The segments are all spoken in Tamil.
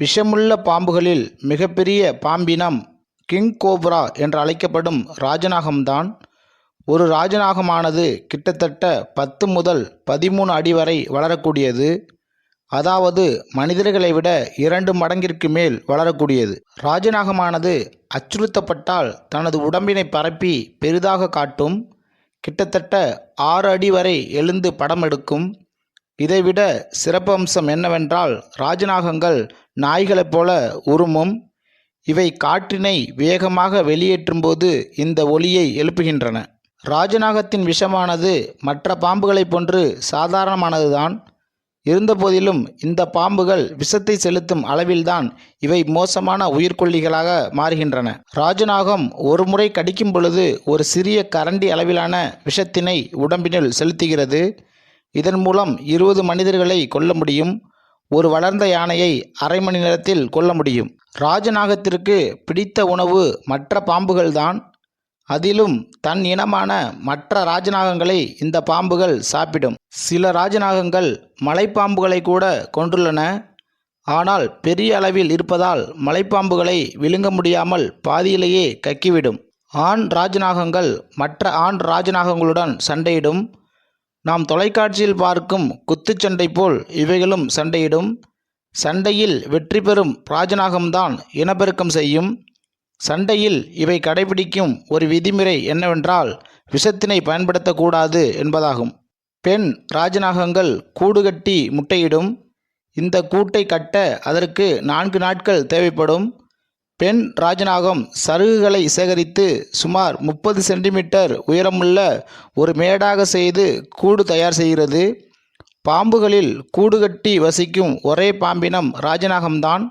விஷமுள்ள பாம்புகளில் மிகப்பெரிய பாம்பினம் கிங் கோப்ரா என்று அழைக்கப்படும் ராஜநாகம்தான். ஒரு ராஜநாகமானது கிட்டத்தட்ட பத்து முதல் பதிமூணு அடி வரை வளரக்கூடியது. அதாவது மனிதர்களை விட இரண்டு மடங்கிற்கு மேல் வளரக்கூடியது. ராஜநாகமானது அச்சுறுத்தப்பட்டால் தனது உடம்பினை பரப்பி பெரிதாக காட்டும். கிட்டத்தட்ட ஆறு அடி வரை எழுந்து படம் எடுக்கும் இதைவிட சிறப்பம்சம் என்னவென்றால் ராஜநாகங்கள் நாய்களைப் போல உருமும் இவை காற்றினை வேகமாக வெளியேற்றும்போது இந்த ஒலியை எழுப்புகின்றன. ராஜநாகத்தின் விஷமானது மற்ற பாம்புகளைப் போன்று சாதாரணமானதுதான். இருந்தபோதிலும் இந்த பாம்புகள் விஷத்தை செலுத்தும் அளவில்தான் இவை மோசமான உயிர்கொல்லிகளாக மாறுகின்றன. ராஜநாகம் ஒரு முறை கடிக்கும் பொழுது ஒரு சிறிய கரண்டி அளவிலான விஷத்தினை உடம்பினுள் செலுத்துகிறது. இதன் மூலம் இருபது மனிதர்களை கொல்ல முடியும் ஒரு வளர்ந்த யானையை அரை மணி நேரத்தில் கொல்ல முடியும். ராஜநாகத்திற்கு பிடித்த உணவு மற்ற பாம்புகள்தான். அதிலும் தன் இனமான மற்ற ராஜநாகங்களை இந்த பாம்புகள் சாப்பிடும். சில ராஜநாகங்கள் மலைப்பாம்புகளை கூட கொன்றுள்ளன. ஆனால் பெரிய அளவில் இருப்பதால் மலைப்பாம்புகளை விழுங்க முடியாமல் பாதியிலேயே கக்கிவிடும். ஆண் ராஜநாகங்கள் மற்ற ஆண் ராஜநாகங்களுடன் சண்டையிடும். நாம் தொலைக்காட்சியில் பார்க்கும் குத்துச்சண்டை போல் இவைகளும் சண்டையிடும். சண்டையில் வெற்றி பெறும் ராஜநாகம்தான் இனப்பெருக்கம் செய்யும். சண்டையில் இவை கடைபிடிக்கும் ஒரு விதிமுறை என்னவென்றால் விஷத்தினை பயன்படுத்தக்கூடாது என்பதாகும். பெண் ராஜநாகங்கள் கூடு கட்டி முட்டையிடும். இந்த கூட்டை கட்ட அதற்கு நான்கு நாட்கள் தேவைப்படும். பெண் ராஜநாகம் சருகுகளை சேகரித்து சுமார் முப்பது சென்டிமீட்டர் உயரமுள்ள ஒரு மேடாக செய்து கூடு தயார் செய்கிறது. பாம்புகளில் கூடு கட்டி வசிக்கும் ஒரே பாம்பினம் ராஜநாகம்தான்.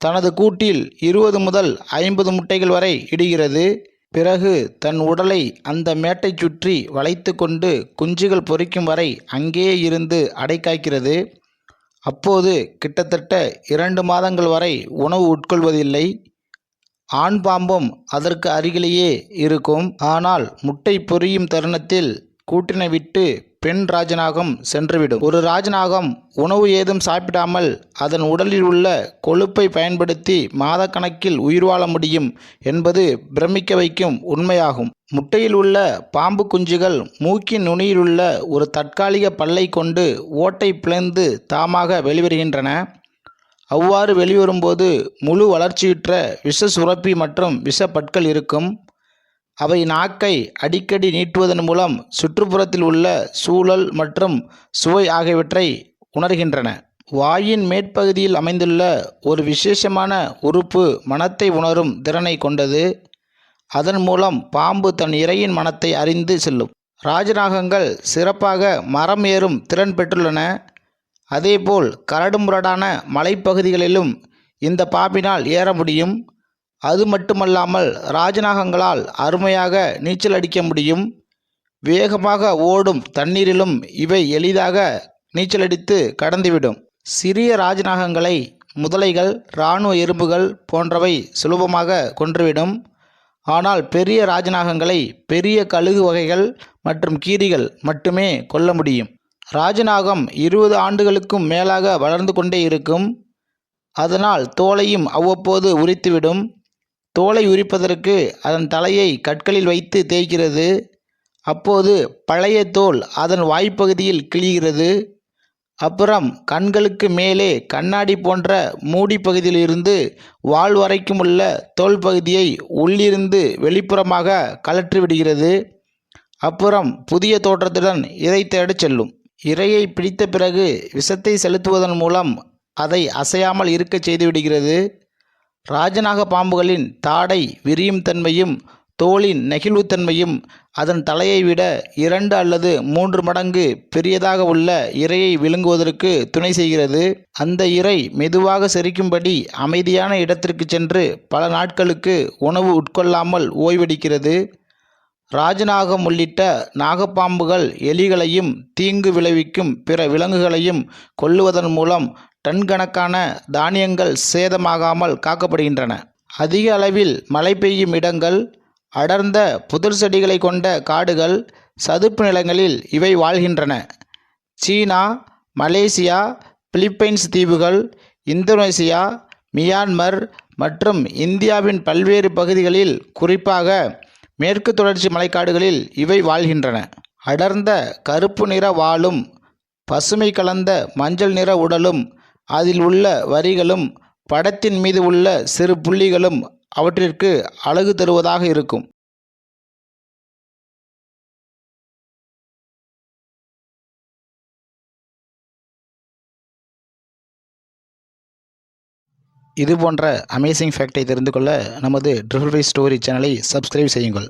தனது கூட்டில் இருபது முதல் ஐம்பது முட்டைகள் வரை இடுகிறது. பிறகு தன் உடலை அந்த மேட்டைச் சுற்றி வளைத்து கொண்டு குஞ்சுகள் பொரிக்கும் வரை அங்கேயே இருந்து அடைக்காய்க்கிறது அப்போது கிட்டத்தட்ட இரண்டு மாதங்கள் வரை உணவு உட்கொள்வதில்லை. ஆண் பாம்பும் அதற்கு அருகிலேயே இருக்கும். ஆனால் முட்டை பொரியும் தருணத்தில் கூட்டினை விட்டு பெண் ராஜநாகம் சென்றுவிடும். ஒரு ராஜநாகம் உணவு ஏதும் சாப்பிடாமல் அதன் உடலில் உள்ள கொழுப்பை பயன்படுத்தி மாதக்கணக்கில் உயிர் வாழ முடியும் என்பது பிரமிக்க வைக்கும் உண்மையாகும். முட்டையில் உள்ள பாம்பு குஞ்சுகள் மூக்கின் நுனியில் உள்ள ஒரு தற்காலிக பல்லை கொண்டு ஓட்டை பிளந்து தாமாக வெளிவருகின்றன. அவ்வாறு வெளிவரும்போது முழு வளர்ச்சியுற்ற விஷ சுரப்பி மற்றும் விஷப்பற்கள் இருக்கும். அவை நாக்கை அடிக்கடி நீட்டுவதன் மூலம் சுற்றுப்புறத்தில் உள்ள சூழல் மற்றும் சுவை ஆகியவற்றை உணர்கின்றன. வாயின் மேற்பகுதியில் அமைந்துள்ள ஒரு விசேஷமான உறுப்பு மனத்தை உணரும் திறனை கொண்டது. அதன் மூலம் பாம்பு தன் இறையின் மனத்தை அறிந்து செல்லும். ராஜநாகங்கள் சிறப்பாக மரம் ஏறும் திறன் பெற்றுள்ளன. அதேபோல் கரடுமுரடான மலைப்பகுதிகளிலும் இந்த பாம்பினால் ஏற முடியும். அது மட்டுமல்லாமல் ராஜநாகங்களால் அருமையாக நீச்சல் அடிக்க முடியும். வேகமாக ஓடும் தண்ணீரிலும் இவை எளிதாக நீச்சலடித்து கடந்துவிடும். சிறிய ராஜநாகங்களை முதலைகள் இராணுவ எறும்புகள் போன்றவை சுலபமாக கொன்றுவிடும். ஆனால் பெரிய ராஜநாகங்களை பெரிய கழுகு வகைகள் மற்றும் கீரிகள் மட்டுமே கொல்ல முடியும். ராஜநாகம் இருபது ஆண்டுகளுக்கும் மேலாக வளர்ந்து கொண்டே இருக்கும். அதனால் தோலையும் அவ்வப்போது உரித்துவிடும். தோலை உரிப்பதற்கு அதன் தலையை கற்களில் வைத்து தேய்க்கிறது. அப்போது பழைய தோல் அதன் வாய்ப்பகுதியில் கிழிகிறது. அப்புறம் கண்களுக்கு மேலே கண்ணாடி போன்ற மூடி பகுதியிலிருந்து வால் வரைக்கும் உள்ள தோல் பகுதியை உள்ளிருந்து வெளிப்புறமாக கழற்றி விடுகிறது அப்புறம் புதிய தோற்றத்துடன் இதை தேடச் செல்லும். இரையை பிடித்த பிறகு விஷத்தை செலுத்துவதன் மூலம் அதை அசையாமல் இருக்கச் செய்துவிடுகிறது. ராஜநாக பாம்புகளின் தாடை விரியும் தன்மையும் தோலின் நெகிழ்வுத்தன்மையும் அதன் தலையை விட இரண்டு அல்லது மூன்று மடங்கு பெரியதாக உள்ள இரையை விழுங்குவதற்கு துணை செய்கிறது. அந்த இரை மெதுவாக செரிக்கும்படி அமைதியான இடத்திற்கு சென்று பல நாட்களுக்கு உணவு உட்கொள்ளாமல் ஓய்வெடுக்கிறது. ராஜநாகம் உள்ளிட்ட நாகப்பாம்புகள் எலிகளையும் தீங்கு விளைவிக்கும் பிற விலங்குகளையும் கொல்லுவதன் மூலம் டன் கணக்கான தானியங்கள் சேதமாகாமல் காக்கப்படுகின்றன. அதிக அளவில் மழை பெய்யும் இடங்கள் அடர்ந்த புதர் செடிகளை கொண்ட காடுகள் சதுப்பு நிலங்களில் இவை வாழ்கின்றன. சீனா மலேசியா பிலிப்பைன்ஸ் தீவுகள் இந்தோனேசியா மியான்மர் மற்றும் இந்தியாவின் பல்வேறு பகுதிகளில் குறிப்பாக மேற்கு தொடர்ச்சி மலைக்காடுகளில் இவை வாழ்கின்றன. அடர்ந்த கருப்பு நிற வாளும் பசுமை கலந்த மஞ்சள் நிற உடலும் அதில் உள்ள வரிகளும் படத்தின் மீது உள்ள சிறு புள்ளிகளும் அவற்றிற்கு அழகு தருவதாக இருக்கும். இது போன்ற அமேசிங் ஃபேக்டை தெரிந்து கொள்ள நமது ட்ரிபிள் ஃபைவ் ஸ்டோரி சேனலை சப்ஸ்கிரைப் செய்யுங்கள்.